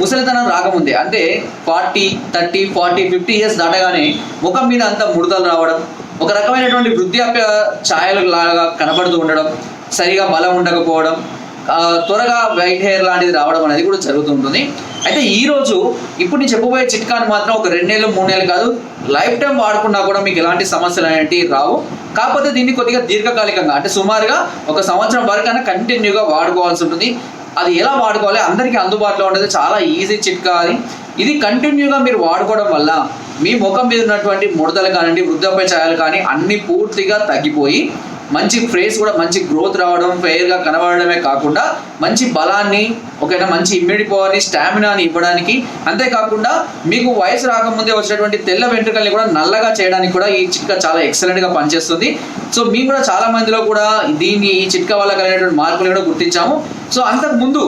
ముసలితనం రాకముందే అంటే forty thirty forty fifty years దాటగానే ముఖం మీద అంతా ముడతలు రావడం ఒక రకమైనటువంటి వృద్ధాప్య ఛాయలు లాగా కనబడుతూ ఉండడం సరిగా బలం ఉండకపోవడం త్వరగా వైట్ హెయిర్ లాంటిది రావడం అనేది కూడా జరుగుతూ ఉంటుంది. అయితే ఈ రోజు ఇప్పుడు నేను చెప్పబోయే చిట్కాని మాత్రం ఒక రెండేళ్ళు మూడేళ్ళు కాదు లైఫ్ టైం వాడుకున్నా కూడా మీకు ఎలాంటి సమస్యలు అనేవి రావు. కాకపోతే దీన్ని కొద్దిగా దీర్ఘకాలికంగా అంటే సుమారుగా ఒక సంవత్సరం వరకైనా కంటిన్యూగా వాడుకోవాల్సి ఉంటుంది. అది ఎలా వాడుకోవాలి? అందరికీ అందుబాటులో ఉండేది. చాలా ఈజీ చిట్కా అది. ఇది కంటిన్యూగా మీరు వాడుకోవడం వల్ల మీ ముఖం మీద ఉన్నటువంటి ముడతలు కానివ్వండి వృద్ధాప్య ఛాయలు కానీ అన్ని పూర్తిగా తగ్గిపోయి మంచి ఫేస్ కూడా మంచి గ్రోత్ రావడం ఫెయిర్గా కనబడడమే కాకుండా మంచి బలాన్ని ఓకేనా మంచి ఇమ్యూనిటీ పవర్ని స్టామినాని ఇవ్వడానికి. అంతేకాకుండా మీకు వయసు రాకముందే వచ్చినటువంటి తెల్ల వెంట్రుకల్ని కూడా నల్లగా చేయడానికి కూడా ఈ చిట్కా చాలా ఎక్సలెంట్గా పనిచేస్తుంది. సో మేము కూడా చాలా మందిలో కూడా దీన్ని ఈ చిట్కా వల్ల కలిగినటువంటి మార్పులు కూడా గుర్తించాము. సో అంతకు ముందు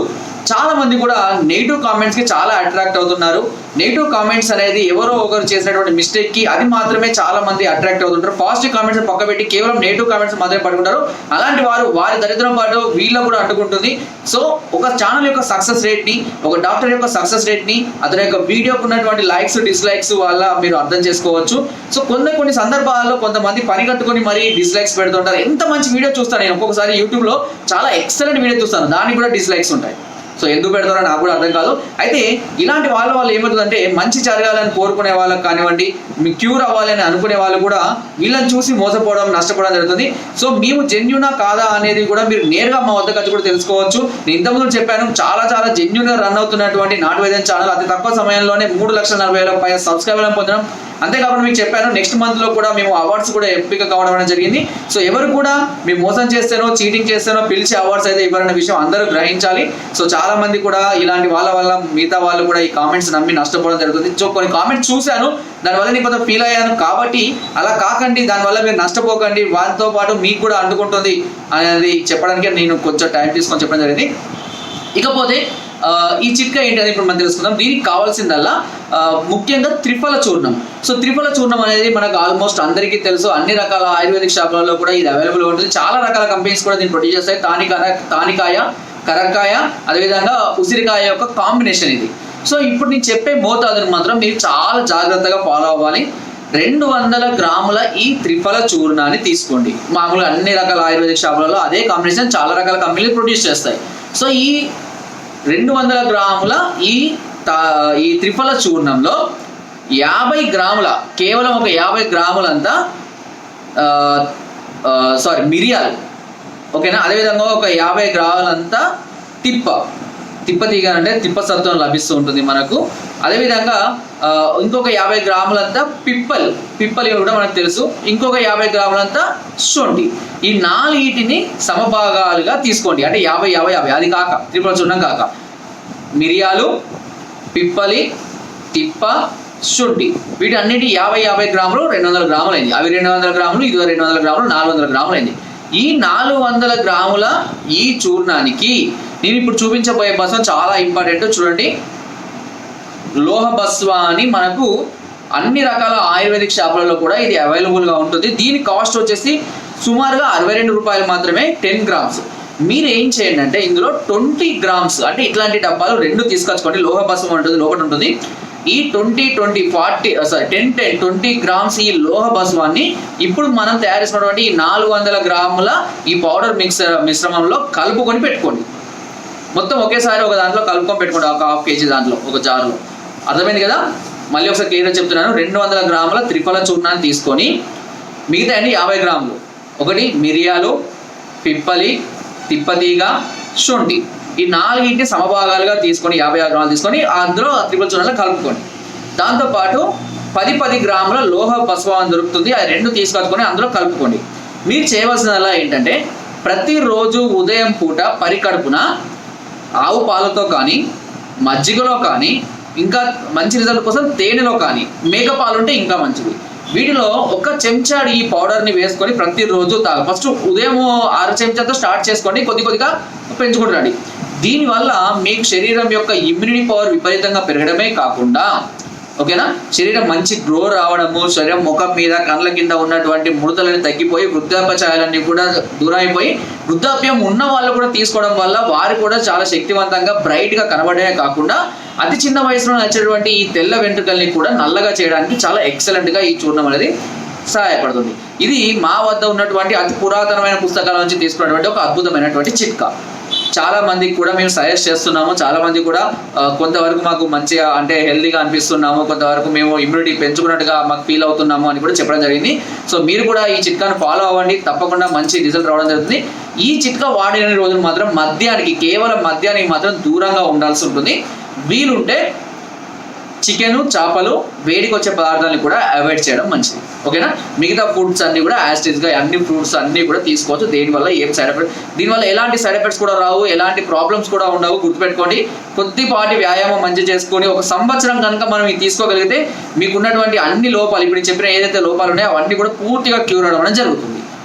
చాలా మంది కూడా నెగిటివ్ కామెంట్స్కి చాలా అట్రాక్ట్ అవుతున్నారు. నెగిటివ్ కామెంట్స్ అనేది ఎవరో ఒకరు చేసినటువంటి మిస్టేక్కి అది మాత్రమే చాలా మంది అట్రాక్ట్ అవుతుంటారు. పాజిటివ్ కామెంట్స్ పక్క పెట్టి కేవలం నెగిటివ్ కామెంట్స్ మాత్రమే పడుకుంటారు. అలాంటి వారు వారి దరిద్రం పాటు వీళ్ళ కూడా అంటుకుంటుంది సో ఒక ఛానల్ యొక్క సక్సెస్ రేట్ని ఒక డాక్టర్ యొక్క సక్సెస్ రేట్ని అతని యొక్క వీడియోకి ఉన్నటువంటి లైక్స్ డిస్లైక్స్ వల్ల మీరు అర్థం చేసుకోవచ్చు. సో కొన్ని కొన్ని సందర్భాల్లో కొంతమంది పరిగెట్టుకొని మరీ డిస్లైక్స్ పెడుతుంటారు. ఎంత మంచి వీడియో చూస్తాను నేను. ఒక్కొక్కసారి యూట్యూబ్లో చాలా ఎక్సలెంట్ వీడియో చూస్తాను. దానికి కూడా డిస్లైక్స్ ఉంటాయి. సో ఎందుకు పెడతారో నాకు కూడా అర్థం కాదు. అయితే ఇలాంటి వాళ్ళ వాళ్ళు ఏమవుతుందంటే మంచి జరగాలని కోరుకునే వాళ్ళకి కానివ్వండి క్యూర్ అవ్వాలని అనుకునే వాళ్ళు కూడా వీళ్ళని చూసి మోసపోవడం నష్టపోవడం జరుగుతుంది. సో మేము జెన్యునా కాదా అనేది కూడా మీరు నేరుగా మా వద్దకు వచ్చి కూడా తెలుసుకోవచ్చు. నేను ఇంతకుముందు చెప్పాను చాలా చాలా జెన్యున్గా రన్ అవుతున్నటువంటి నాటు వైద్యం ఛానల్ అతి తక్కువ సమయంలోనే మూడు లక్షల నలభై వేల పైన సబ్స్క్రైబర్లను పొందడం. అంతేకాకుండా మీకు చెప్పాను నెక్స్ట్ మంత్లో కూడా మేము అవార్డ్స్ కూడా ఎంపిక కావడం అనేది జరిగింది. సో ఎవరు కూడా మేము మోసం చేస్తేనో చీటింగ్ చేస్తేనో పిలిచి అవార్డ్స్ అయితే ఇవ్వాలనే విషయం అందరూ గ్రహించాలి. సో చాలా మంది కూడా ఇలాంటి వాళ్ళ వల్ల మిగతా వాళ్ళు కూడా ఈ కామెంట్స్ నమ్మి నష్టపోవడం జరుగుతుంది. సో కొన్ని కామెంట్స్ చూశాను దానివల్ల నేను కొంత ఫీల్ అయ్యాను. కాబట్టి అలా కాకండి దానివల్ల మీరు నష్టపోకండి. వాటితో పాటు మీకు కూడా అంటుకుంటుంది అనేది చెప్పడానికి నేను కొంచెం టైం తీసుకొని చెప్పడం జరిగింది. ఇకపోతే ఈ చిట్కా ఏంటని ఇప్పుడు మనం తెలుసుకుందాం. దీనికి కావాల్సిందల్లా ముఖ్యంగా త్రిఫల చూర్ణం. సో త్రిఫల చూర్ణం అనేది మనకు ఆల్మోస్ట్ అందరికీ తెలుసు. అన్ని రకాల ఆయుర్వేదిక్ షాపులలో కూడా ఇది అవైలబుల్ ఉంటుంది. చాలా రకాల కంపెనీస్ కూడా దీన్ని ప్రొడ్యూస్ చేస్తాయి. తానికాయ తానికాయ కరక్కాయ అదేవిధంగా ఉసిరికాయ యొక్క కాంబినేషన్ ఇది. సో ఇప్పుడు నేను చెప్పే మోతాదుని మాత్రం మీరు చాలా జాగ్రత్తగా ఫాలో అవ్వాలి. రెండు వందల గ్రాముల ఈ త్రిఫల చూర్ణాన్ని తీసుకోండి. మామూలుగా అన్ని రకాల ఆయుర్వేదిక్ షాపులలో అదే కాంబినేషన్ చాలా రకాల కంపెనీలు ప్రొడ్యూస్ చేస్తాయి. సో ఈ రెండు వందల గ్రాముల ఈ తా- ఈ త్రిఫల చూర్ణంలో యాభై గ్రాముల కేవలం ఒక యాభై గ్రాములంతా సారీ మిరియాలు. ఓకేనా? అదేవిధంగా ఒక యాభై గ్రాములంతా తిప్ప. తిప్పతీగ అంటే తిప్పసత్వం లభిస్తూ ఉంటుంది మనకు. అదేవిధంగా ఇంకొక యాభై గ్రాములంతా పిప్పల్ పిప్పల్ కూడా మనకు తెలుసు. ఇంకొక యాభై గ్రాములంతా శొంఠి. ఈ నాలుగిటిని సమభాగాలుగా తీసుకోండి. అంటే యాభై యాభై యాభై. అది కాక త్రిపుల చూడడం కాక. మిరియాలు పిప్పలి తిప్ప శుంఠి. వీటన్నిటి యాభై యాభై గ్రాములు రెండు వందల గ్రాములు అయింది అవి రెండు వందల గ్రాములు ఇది రెండు వందల గ్రాములు నాలుగు వందల గ్రాములు అయింది ఈ నాలుగు వందల గ్రాముల ఈ చూర్ణానికి నేను ఇప్పుడు చూపించబోయే బస్వం చాలా ఇంపార్టెంట్ చూడండి. లోహ బస్వా అని మనకు అన్ని రకాల ఆయుర్వేదిక్ షాపులలో కూడా ఇది అవైలబుల్గా ఉంటుంది. దీని కాస్ట్ వచ్చేసి సుమారుగా అరవై రెండు రూపాయలు మాత్రమే టెన్ గ్రామ్స్ మీరు ఏం చేయండి అంటే ఇందులో ట్వంటీ గ్రామ్స్ అంటే ఇట్లాంటి డబ్బాలు రెండు తీసుకొచ్చుకోండి. లోహ భస్మం ఉంటుంది లోపల ఉంటుంది. ఈ twenty twenty forty sorry ten ten twenty grams ఈ లోహ భస్మాన్ని ఇప్పుడు మనం తయారు చేసినటువంటి ఈ నాలుగు వందల గ్రాముల ఈ పౌడర్ మిక్స్ మిశ్రమంలో కలుపుకొని పెట్టుకోండి. మొత్తం ఒకేసారి ఒక దాంట్లో కలుపుకొని పెట్టుకోండి ఒక హాఫ్ కేజీ దాంట్లో ఒక జార్లో అర్థమైంది కదా? మళ్ళీ ఒకసారి క్లియర్గా చెప్తున్నాను. రెండు వందల గ్రాముల త్రిఫల చూర్ణాన్ని తీసుకొని మిగతా అండి యాభై గ్రాములు. ఒకటి మిరియాలు పిప్పలి తిప్పతీగ శొంఠి. ఈ నాలుగింటిని సమభాగాలుగా తీసుకొని యాభై ఆరు గ్రాములు తీసుకొని అందులో ఆ త్రిఫల చూర్ణాలు కలుపుకోండి దాంతోపాటు పది పది గ్రాముల లోహ పసుపు దొరుకుతుంది. ఆ రెండు తీసుకొచ్చుకొని అందులో కలుపుకోండి. మీరు చేయవలసినలా ఏంటంటే ప్రతిరోజు ఉదయం పూట పరికడుపున ఆవు పాలతో కానీ మజ్జిగలో కానీ ఇంకా మంచి రిజల్ట్ కోసం తేనెలో కానీ మేక పాలు ఉంటే ఇంకా మంచిది. వీటిలో ఒక చెంచాడు ఈ పౌడర్ని వేసుకొని ప్రతిరోజు తాగ ఫస్ట్ ఉదయం ఆరు చెంచాతో స్టార్ట్ చేసుకోండి కొద్ది కొద్దిగా పెంచుకుంటాడు దీనివల్ల మీకు శరీరం యొక్క ఇమ్యూనిటీ పవర్ విపరీతంగా పెరగడమే కాకుండా ఓకేనా? శరీరం మంచి గ్రో రావడము శరీరం ముఖం మీద కళ్ళ కింద ఉన్నటువంటి ముడతలని తగ్గిపోయి వృద్ధాప్య ఛాయలన్నీ కూడా దూరం వృద్ధాప్యం ఉన్న వాళ్ళు కూడా తీసుకోవడం వల్ల వారు కూడా చాలా శక్తివంతంగా బ్రైట్గా కనబడమే కాకుండా అతి చిన్న వయసులో వచ్చేటువంటి ఈ తెల్ల వెంట్రుకల్ని కూడా నల్లగా చేయడానికి చాలా ఎక్సలెంట్గా ఈ చూర్ణం అనేది సహాయపడుతుంది. ఇది మా వద్ద ఉన్నటువంటి అతి పురాతనమైన పుస్తకాల నుంచి తీసుకున్నటువంటి ఒక అద్భుతమైనటువంటి చిట్కా. చాలా మందికి కూడా మేము సజెస్ట్ చేస్తున్నాము. చాలా మంది కూడా కొంతవరకు మాకు మంచిగా అంటే హెల్దీగా అనిపిస్తున్నాము. కొంతవరకు మేము ఇమ్యూనిటీ పెంచుకున్నట్టుగా మాకు ఫీల్ అవుతున్నాము అని కూడా చెప్పడం జరిగింది. సో మీరు కూడా ఈ చిట్కాను ఫాలో అవ్వండి. తప్పకుండా మంచి రిజల్ట్ రావడం జరుగుతుంది. ఈ చిట్కా వాడిన రోజులు మాత్రం మద్యానికి కేవలం మద్యానికి మాత్రం దూరంగా ఉండాల్సి ఉంటుంది. వీలుంటే చికెన్ చేపలు వేడికి వచ్చే పదార్థాలను కూడా అవాయిడ్ చేయడం మంచిది. ఓకేనా? మిగతా ఫుడ్స్ అన్ని కూడా యాస్టిజ్గా అన్ని ఫ్రూట్స్ అన్ని కూడా తీసుకోవచ్చు. దీనివల్ల ఏం సైడ్ ఎఫెక్ట్ దీనివల్ల ఎలాంటి సైడ్ ఎఫెక్ట్స్ కూడా రావు ఎలాంటి ప్రాబ్లమ్స్ కూడా ఉండవు. గుర్తుపెట్టుకోండి కొద్దిపాటి వ్యాయామం మంచి చేసుకొని ఒక సంవత్సరం కనుక మనం ఇది తీసుకోగలిగితే మీకు ఉన్నటువంటి అన్ని లోపాలు ఇప్పుడు చెప్పిన ఏదైతే లోపాలు ఉన్నాయో అవన్నీ కూడా పూర్తిగా క్యూర్ అవడం జరుగుతుంది.